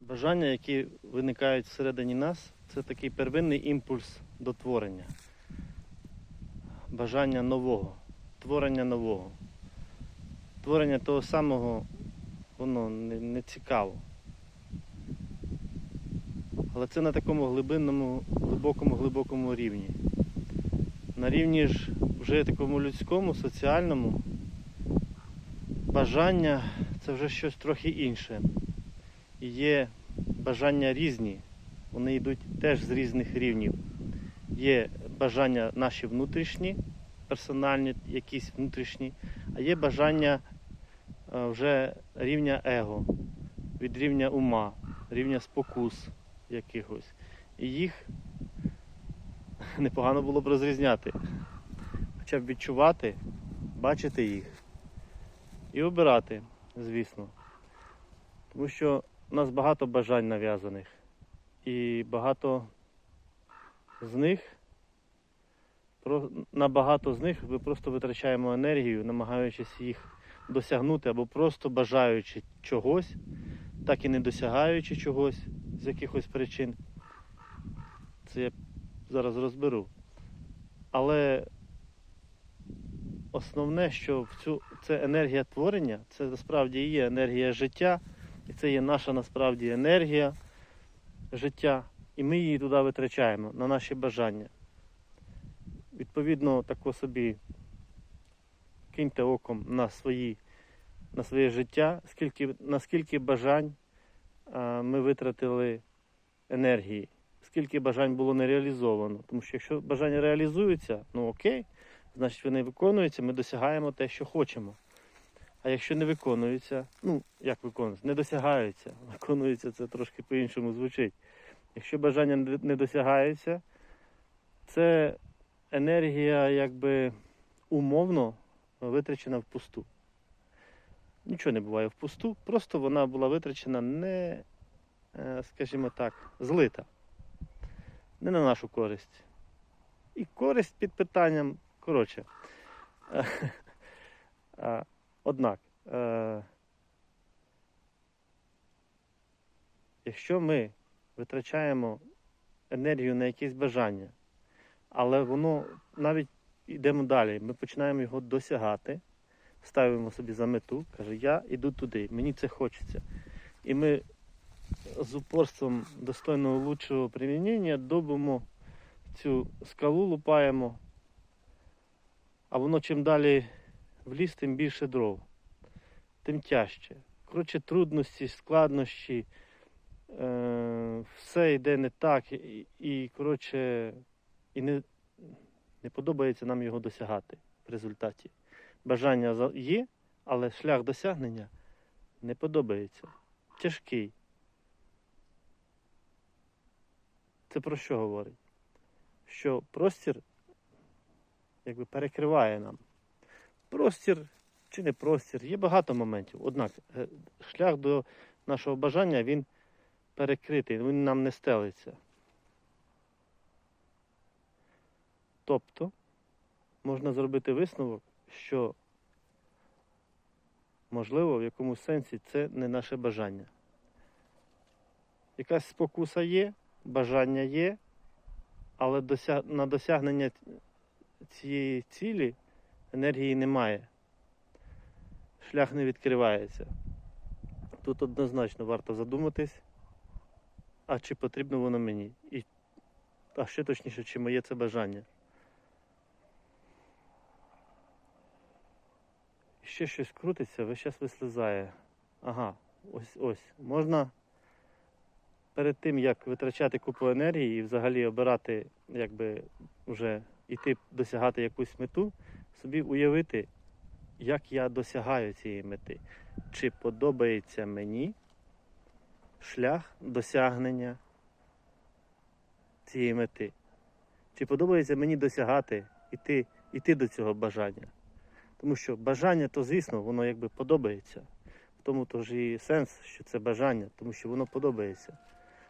Бажання, які виникають всередині нас, це такий первинний імпульс до творення. Бажання нового, творення нового. Творення того самого, воно не, не цікаво. Але це на такому глибинному, глибокому, глибокому рівні. На рівні ж вже такому людському, соціальному, бажання це вже щось трохи інше. Є бажання різні, вони йдуть теж з різних рівнів. Є бажання наші внутрішні, персональні, якісь внутрішні, а є бажання е, вже рівня его, від рівня ума, рівня спокус якихось. І їх непогано було б розрізняти. Хоча б відчувати, бачити їх і обирати, звісно. Тому що у нас багато бажань нав'язаних. І багато з них, на багато з них ми просто витрачаємо енергію, намагаючись їх досягнути або просто бажаючи чогось, так і не досягаючи чогось з якихось причин. Це я зараз розберу. Але основне, що в цю це енергія творення, це насправді і є енергія життя. І це є наша насправді енергія життя, і ми її туди витрачаємо на наші бажання. Відповідно, тако собі киньте оком на свої, на своє життя, скільки, наскільки бажань а, ми витратили енергії, скільки бажань було не реалізовано. Тому що якщо бажання реалізуються, ну окей, значить вони виконуються, ми досягаємо те, що хочемо. А якщо не виконуються, ну як виконуються, не досягаються, виконуються це трошки по-іншому звучить. Якщо бажання не досягаються, це енергія якби умовно витрачена впусту. Нічого не буває впусту, просто вона була витрачена не, е, скажімо так, злита, не на нашу користь. І користь під питанням, коротше. Однак, е, якщо ми витрачаємо енергію на якесь бажання, але воно навіть йдемо далі, ми починаємо його досягати, ставимо собі за мету, каже, я йду туди, мені це хочеться. І ми з упорством достойного лучшого примінення добимо цю скалу, лупаємо, а воно чим далі в ліс, тим більше дров, тим тяжче. Коротше, трудності, складнощі, е, все йде не так, і, і коротше, і не, не подобається нам його досягати в результаті. Бажання є, але шлях досягнення не подобається. Тяжкий. Це про що говорить? Що простір якби перекриває нам простір чи не простір, є багато моментів. Однак е, шлях до нашого бажання він перекритий, він нам не стелиться. Тобто можна зробити висновок, що можливо в якомусь сенсі це не наше бажання. Якась спокуса є, бажання є, але на досягнення цієї цілі енергії немає. Шлях не відкривається. Тут однозначно варто задуматись, а чи потрібно воно мені? І, а ще точніше, чи моє це бажання. Ще щось крутиться, весь час вислизає. Ага, ось ось. Можна перед тим, як витрачати купу енергії і взагалі обирати, якби вже іти досягати якусь мету, собі уявити, як я досягаю цієї мети. Чи подобається мені шлях досягнення цієї мети? Чи подобається мені досягати, іти, іти до цього бажання? Тому що бажання, то звісно, воно якби подобається. В тому то ж і сенс, що це бажання, тому що воно подобається.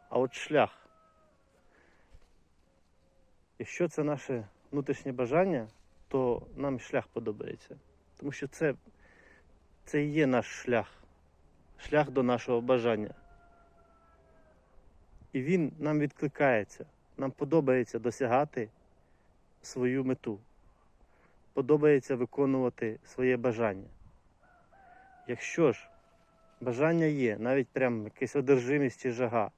А от шлях. Якщо це наше внутрішнє бажання, то нам шлях подобається. Тому що це, це і є наш шлях. Шлях до нашого бажання. І він нам відкликається. Нам подобається досягати свою мету. Подобається виконувати своє бажання. Якщо ж бажання є, навіть прям якась одержимість чи жага,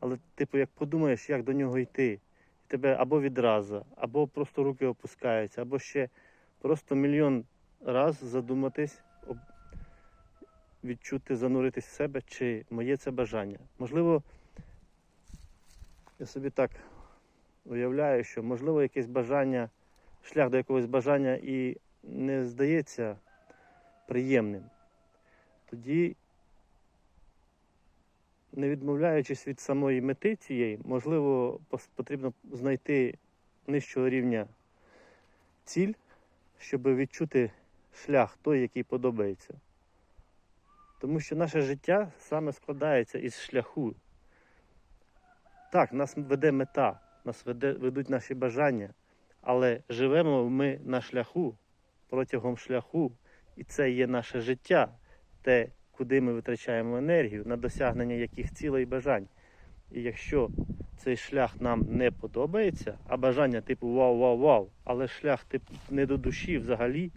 але, типу, як подумаєш, як до нього йти, тебе або відразу, або просто руки опускаються, або ще просто мільйон раз задуматись, відчути, зануритись в себе, чи моє це бажання. Можливо, я собі так уявляю, що можливо якесь бажання, шлях до якогось бажання і не здається приємним. Тоді, не відмовляючись від самої мети цієї, можливо, потрібно знайти нижчого рівня ціль, щоб відчути шлях той, який подобається. Тому що наше життя саме складається із шляху. Так, нас веде мета, нас веде, ведуть наші бажання, але живемо ми на шляху, протягом шляху, і це є наше життя, те, куди ми витрачаємо енергію, на досягнення яких цілей і бажань. І якщо цей шлях нам не подобається, а бажання типу вау-вау-вау, але шлях типу не до душі взагалі,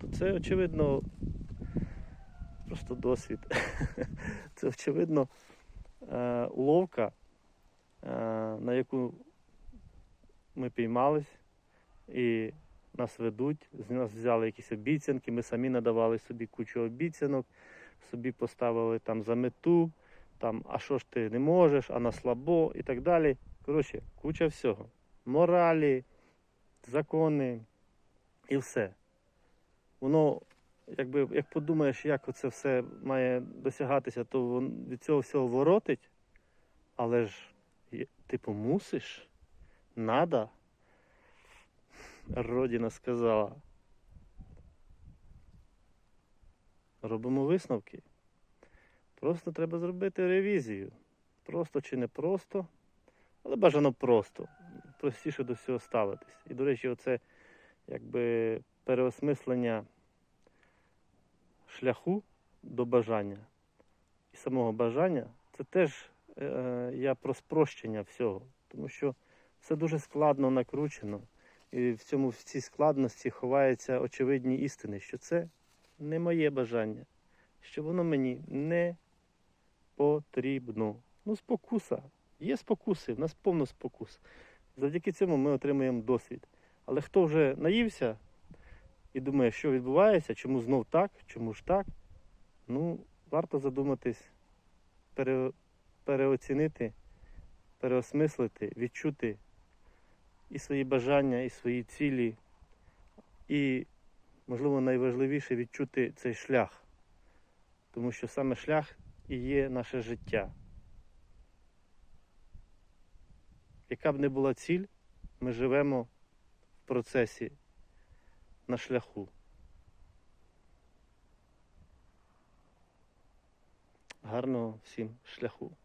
то це очевидно просто досвід. Це очевидно е, уловка, е, на яку ми піймались і нас ведуть, з нас взяли якісь обіцянки, ми самі надавали собі кучу обіцянок, собі поставили там за мету, там, а що ж ти не можеш, а на слабо і так далі. Коротше, куча всього. Моралі, закони і все. Воно, якби, як подумаєш, як це все має досягатися, то від цього всього воротить, але ж, типу, мусиш, надо. Родина сказала. Робимо висновки. Просто треба зробити ревізію. Просто чи не просто, але бажано просто. Простіше до всього ставитись. І, до речі, оце якби переосмислення шляху до бажання і самого бажання, це теж е, я про спрощення всього. Тому що все дуже складно накручено. І в цьому в цій складності ховаються очевидні істини, що це не моє бажання, що воно мені не потрібно. Ну, спокуса. Є спокуси, в нас повно спокус. Завдяки цьому ми отримуємо досвід. Але хто вже наївся і думає, що відбувається, чому знов так, чому ж так, ну, варто задуматись, пере, переоцінити, переосмислити, відчути і свої бажання, і свої цілі, і, можливо, найважливіше відчути цей шлях. Тому що саме шлях і є наше життя. Яка б не була ціль, ми живемо в процесі на шляху. Гарного всім шляху.